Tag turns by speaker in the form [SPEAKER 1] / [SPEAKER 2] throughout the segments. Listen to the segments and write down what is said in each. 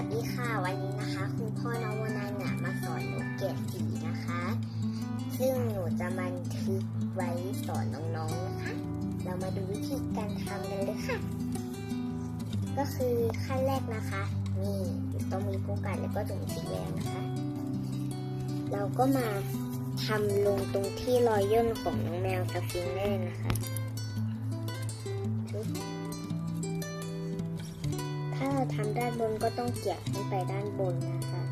[SPEAKER 1] วัสดีค่ะ วันนี้นะคะคุณพ่อน้องวนันน่ะมาสอนหนูเกรดสีนะคะ ซึ่งหนูจะบันทึกไว้สอนน้องๆนะคะ เรามาดูวิธีการทำกันเลยค่ะ ก็คือขั้นแรกนะคะนี่ต้องมีผู้กันแล้วก็ถุงสีแดงนะคะ เราก็มาทำลงตรงที่รอยย่นของน้องแมวสฟิงค์ได้เลยนะคะ ทำด้านบนก็ต้องเกี่ยขึ้นไปด้านบนนะคะ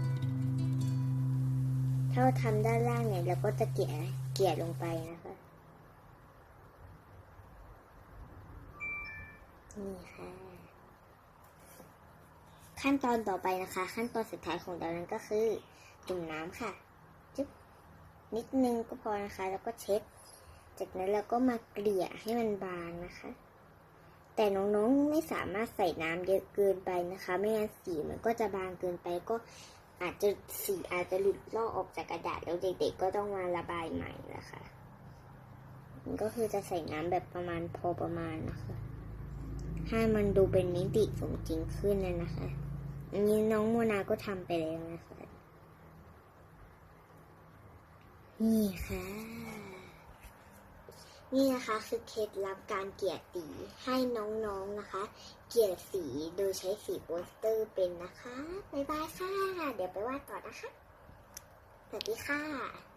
[SPEAKER 1] ถ้าเราทำด้านล่างเนี่ยเราก็จะเกี่ยเกี่ยลงไปนะคะ นี่ค่ะ ขั้นตอนต่อไปนะคะ ขั้นตอนสุดท้ายของเรานั้นก็คือจุ่มน้ำค่ะจุ๊บนิดนึงก็พอนะคะ แล้วก็เช็ด จากนั้นเราก็มาเกลี่ยให้มันบางนะคะ แต่น้องๆไม่สามารถใส่น้ำเยอะเกินไปนะคะ ไม่งั้นสีมันก็จะบางเกินไปก็อาจจะสีอาจจะหลุดลอกออกจากกระดาษแล้วเด็กๆก็ต้องมาระบายใหม่นะคะมันก็คือจะใส่น้ำแบบประมาณพอประมาณนะคะ ให้มันดูเป็นมิติสมจริงขึ้นเลยนะคะ อันนี้น้องโมนาก็ทำไปแล้วนะคะ นี่ค่ะ นี่นะคะคือเคล็ดลับการเกลี่ยสีให้น้องๆนะคะ เกลี่ยสีโดยใช้สีโปสเตอร์เป็นนะคะ บ๊ายบายค่ะ เดี๋ยวไปวาดต่อนะคะ สวัสดีค่ะ